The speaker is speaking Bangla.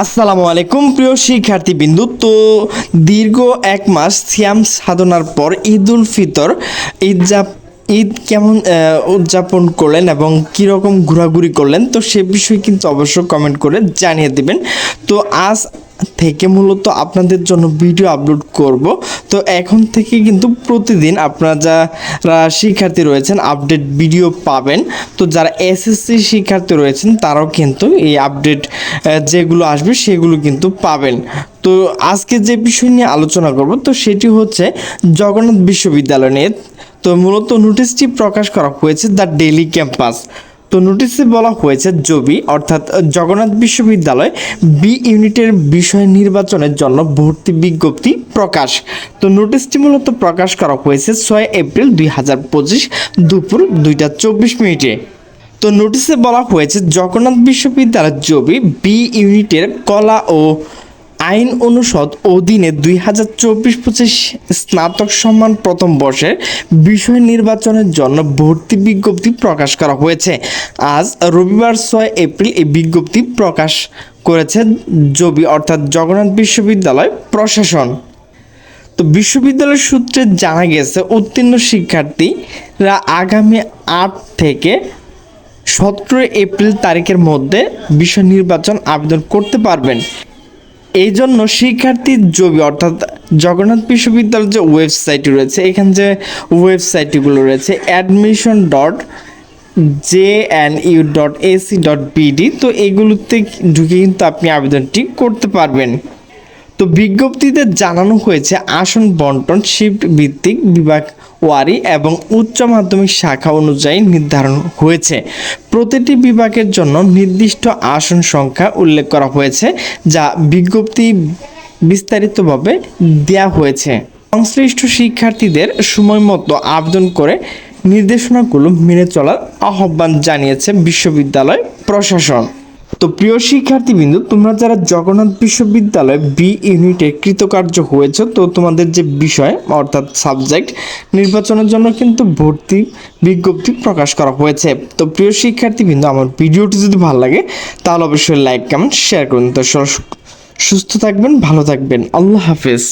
আসসালামু আলাইকুম, প্রিয় শিক্ষার্থী বিন্দু তো দীর্ঘ এক মাস সিয়াম সাধনার পর ঈদ উল ফিতর, ঈদ ঈদ কেমন উদযাপন করলেন এবং কীরকম ঘোরাঘুরি করলেন, তো সে বিষয়ে কিন্তু অবশ্যই কমেন্ট করে জানিয়ে দেবেন। তো আজ থেকে মূলত আপনাদের জন্য ভিডিও আপলোড করব। তো এখন থেকে কিন্তু প্রতিদিন আপনারা যারা শিক্ষার্থী রয়েছেন আপডেট ভিডিও পাবেন। তো যারা এসএসসি শিক্ষার্থী রয়েছেন, তারাও কিন্তু এই আপডেট যেগুলো আসবে সেগুলো কিন্তু পাবেন। তো আজকে যে বিষয় নিয়ে আলোচনা করব, তো সেটি হচ্ছে জগন্নাথ বিশ্ববিদ্যালয় নিয়ে। তো মূলত নোটিশটি প্রকাশ করা হয়েছে দ্য ডেলি ক্যাম্পাস। তো নোটিশে বলা হয়েছে জবি অর্থাৎ জগন্নাথ বিশ্ববিদ্যালয় বি ইউনিটের বিষয় নির্বাচনের জন্য ভর্তি বিজ্ঞপ্তি প্রকাশ। তো নোটিশটি মূলত প্রকাশ করা হয়েছে ছয় এপ্রিল দুই হাজার পঁচিশ দুপুর দুইটা চব্বিশ মিনিটে। তো নোটিশে বলা হয়েছে জগন্নাথ বিশ্ববিদ্যালয় জবি বি ইউনিটের কলা ও আইন অনুষদ অধীনে দুই হাজার চব্বিশ পঁচিশ স্নাতক সম্মান প্রথম বর্ষের বিষয় নির্বাচনের জন্য ভর্তি বিজ্ঞপ্তি প্রকাশ করা হয়েছে। আজ রবিবার ছয় এপ্রিল এই বিজ্ঞপ্তি প্রকাশ করেছে জবি, অর্থাৎ জগন্নাথ বিশ্ববিদ্যালয় প্রশাসন। তো বিশ্ববিদ্যালয় সূত্রে জানা গেছে, উত্তীর্ণ শিক্ষার্থীরা আগামী আট থেকে সতেরো এপ্রিল তারিখের মধ্যে বিষয় নির্বাচন আবেদন করতে পারবেন। এই জন্য শিক্ষার্থীর জবি, অর্থাৎ জগন্নাথ বিশ্ববিদ্যালয়ের যে ওয়েবসাইট রয়েছে, এখান যে ওয়েবসাইটগুলো রয়েছে admission dot J N U dot AC dot BD তো এগুলোতে ঢুকে কিন্তু আপনি আবেদনটি করতে পারবেন। তো বিজ্ঞপ্তিতে জানানো হয়েছে, আসন বন্টন শিফট ভিত্তিক বিভাগ ওয়ারি এবং উচ্চ মাধ্যমিক শাখা অনুযায়ী নির্ধারণ হয়েছে। প্রতিটি বিভাগের জন্য নির্দিষ্ট আসন সংখ্যা উল্লেখ করা হয়েছে, যা বিজ্ঞপ্তি বিস্তারিতভাবে দেওয়া হয়েছে। সংশ্লিষ্ট শিক্ষার্থীদের সময় মতো আবেদন করে নির্দেশনাগুলো মেনে চলার আহ্বান জানিয়েছে বিশ্ববিদ্যালয় প্রশাসন। তো প্রিয় শিক্ষার্থীবৃন্দ, তোমরা যারা জগন্নাথ বিশ্ববিদ্যালয় বি ইউনিটে কৃতকার্য হয়েছে, তো তোমাদের যে বিষয়, অর্থাৎ সাবজেক্ট নির্বাচনের জন্য কিন্তু ভর্তি বিজ্ঞপ্তি প্রকাশ করা হয়েছে। তো প্রিয় শিক্ষার্থীবৃন্দ, আমার ভিডিওটি যদি ভালো লাগে, তাহলে অবশ্যই লাইক কমেন্ট শেয়ার করুন। তো সুস্থ থাকবেন, ভালো থাকবেন। আল্লাহ হাফেজ।